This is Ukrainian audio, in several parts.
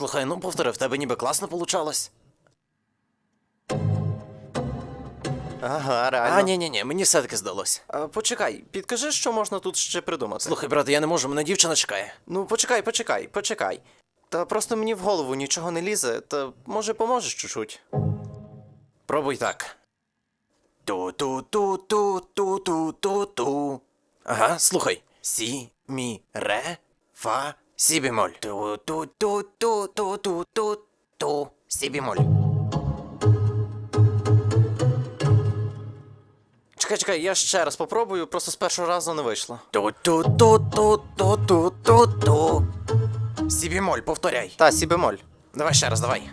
Слухай, ну повтори, в тебе ніби класно получалось. Ага, реально. А, ні, ні, ні, мені все-таки здалось. А, почекай, підкажи, що можна тут ще придумати. Слухай, брате, я не можу, мене дівчина чекає. Ну, почекай, почекай, почекай. Та просто мені в голову нічого не лізе, та може поможеш чуть-чуть. Пробуй так. Ту-ту-ту-ту-ту-ту-ту. Ага, слухай. Сі, мі, ре, фа, сі бемоль. Ту-ту-ту-ту-ту-ту-ту. Сі бемоль. Чекай, чекай, я ще раз попробую, просто з першого разу не вийшло. Ту-ту-ту-ту-ту-ту-ту. Сі бемоль, повторяй. Та, сі бемоль. Давай ще раз, давай.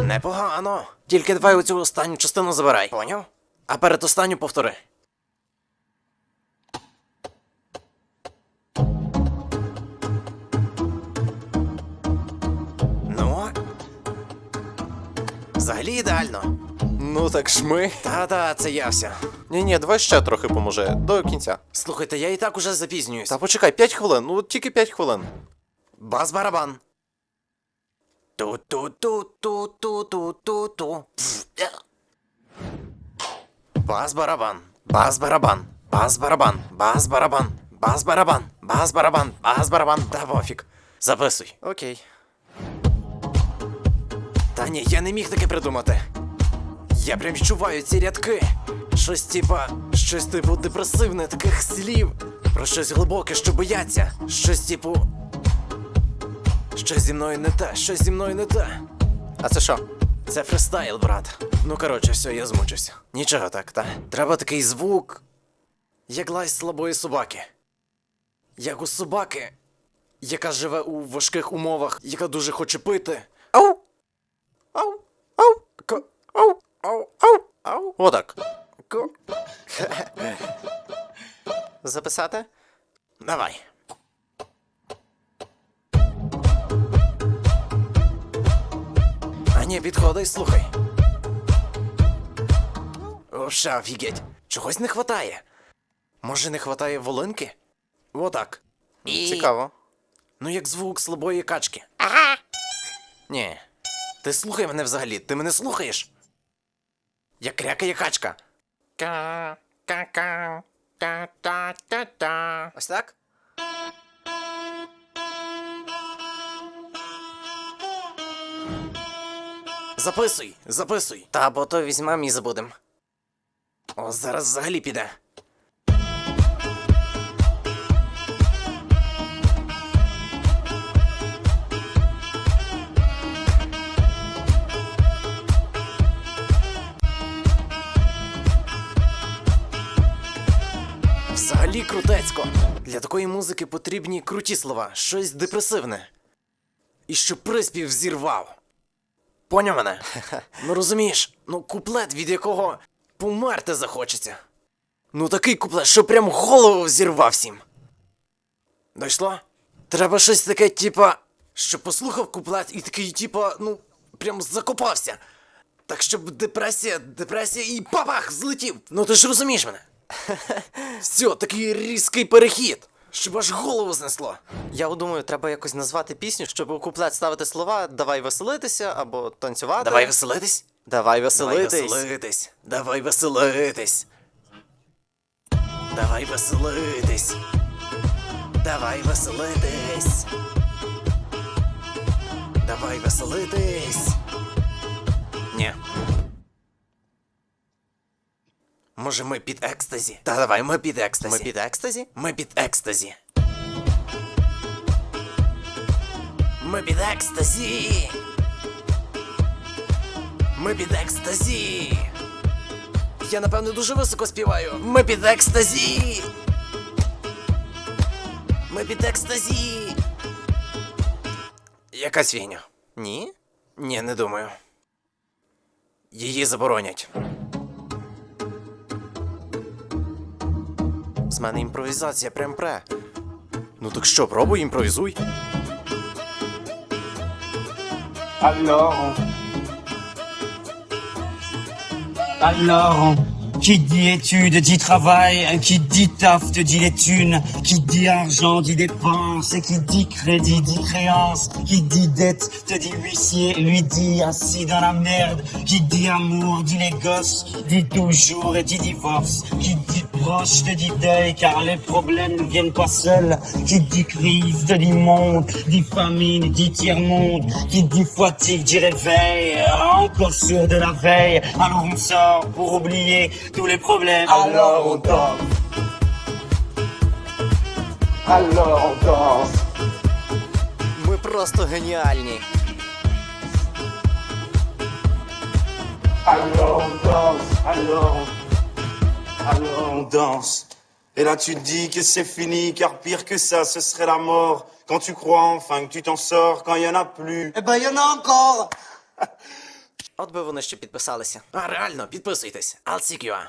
Непогано. Тільки давай оцю останню частину забирай. Поняв? А перед останню повтори. Взагалі ідеально. Ну так шми. Та-та, це я все. Ні, ні, давай ще трохи поможе, до кінця. Слухайте, я і так уже запізнююсь. Та почекай, 5 хвилин, ну от тільки 5 хвилин. Бас-барабан. Ту-ту-ту-ту-ту-ту-ту. Бас-барабан. Бас-барабан. Бас-барабан. Бас-барабан. Бас-барабан. Бас-барабан. Бас-барабан. Та пофіг. Записуй. Окей. Та ні, я не міг таке придумати. Я прям відчуваю ці рядки. Щось типа, щось типу депресивне таких слів. Про щось глибоке, що бояться. Щось типу. Щось зі мною не те, щось зі мною не те. А це що? Це фристайл, брат. Ну коротше, все, я змучився. Нічого так, та? Треба такий звук, як лай слабої собаки. Як у собаки, яка живе у важких умовах, яка дуже хоче пити. Ау! Ау! Ау! Ко- Ау! Ау, ау, Ау! Отак. ко. Записати? Давай. А ні, підходи, слухай. Оша, офігеть. Чогось не хватає. Може, не хватає волинки? Отак. І... Цікаво. Ну, як звук слабої качки. Ага. Ні. Ти слухай мене взагалі, ти мене слухаєш? Як крякає качка. Ка, ка, ка, та, та, та, та. Ось так? Записуй, записуй. Та бо то візьмем і забудем. О, зараз взагалі піде. Взагалі крутецько. Для такої музики потрібні круті слова, щось депресивне. І щоб приспів зірвав. Поняв мене? Ну розумієш, ну куплет, від якого померти захочеться. Ну такий куплет, що прям голову зірвав всім. Дійшло? Треба щось таке, типа, що послухав куплет і такий, типа, ну, прям закопався. Так щоб депресія, депресія і папах злетів. Ну ти ж розумієш мене. Все, такий різкий перехід, щоб аж голову знесло. Я думаю, треба якось назвати пісню, щоб у куплет ставити слова Давай веселитися або танцювати. Давай веселитись. Давай Давай веселитись. веселитись. Давай веселитись. Давай веселитись. Давай веселитись. Давай веселитись. Ні. Може, ми під екстазі? Та давай, ми під екстазі. Ми під екстазі? Ми під екстазі. Ми під екстазі. Ми під екстазі. Я напевно дуже високо співаю. Ми під екстазі. Ми під екстазі. Якась фігня. Ні? Ні, не думаю. Її заборонять. З мене імпровізація прям пре. Ну так що, пробуй, імпровізуй. Alors, alors, Qui dit études dit travail, qui dit taf te dit les thunes, qui dit argent dit dépense, et qui dit crédit dit créance, qui dit dette te dit huissier, lui dit assis dans la merde, qui dit amour dit les gosses, dit toujours et dit divorce, qui dit proche te dit deuil car les problèmes ne viennent pas seuls, qui dit crise te dit monde, dit famine dit tiers-monde, qui dit fatigue dit réveil, encore sûr de la veille, alors on sort pour oublier tous les problèmes. Alors on danse. Alors on danse. Ми просто геніальні. Alors on danse. Alors on... Alors on danse. Et là tu te dis que c'est fini, car pire que ça, ce serait la mort. Quand tu crois enfin que tu t'en sors, quand il y en a plus. Eh ben il y en a encore От би вони ще підписалися. А реально, підписуйтесь. You.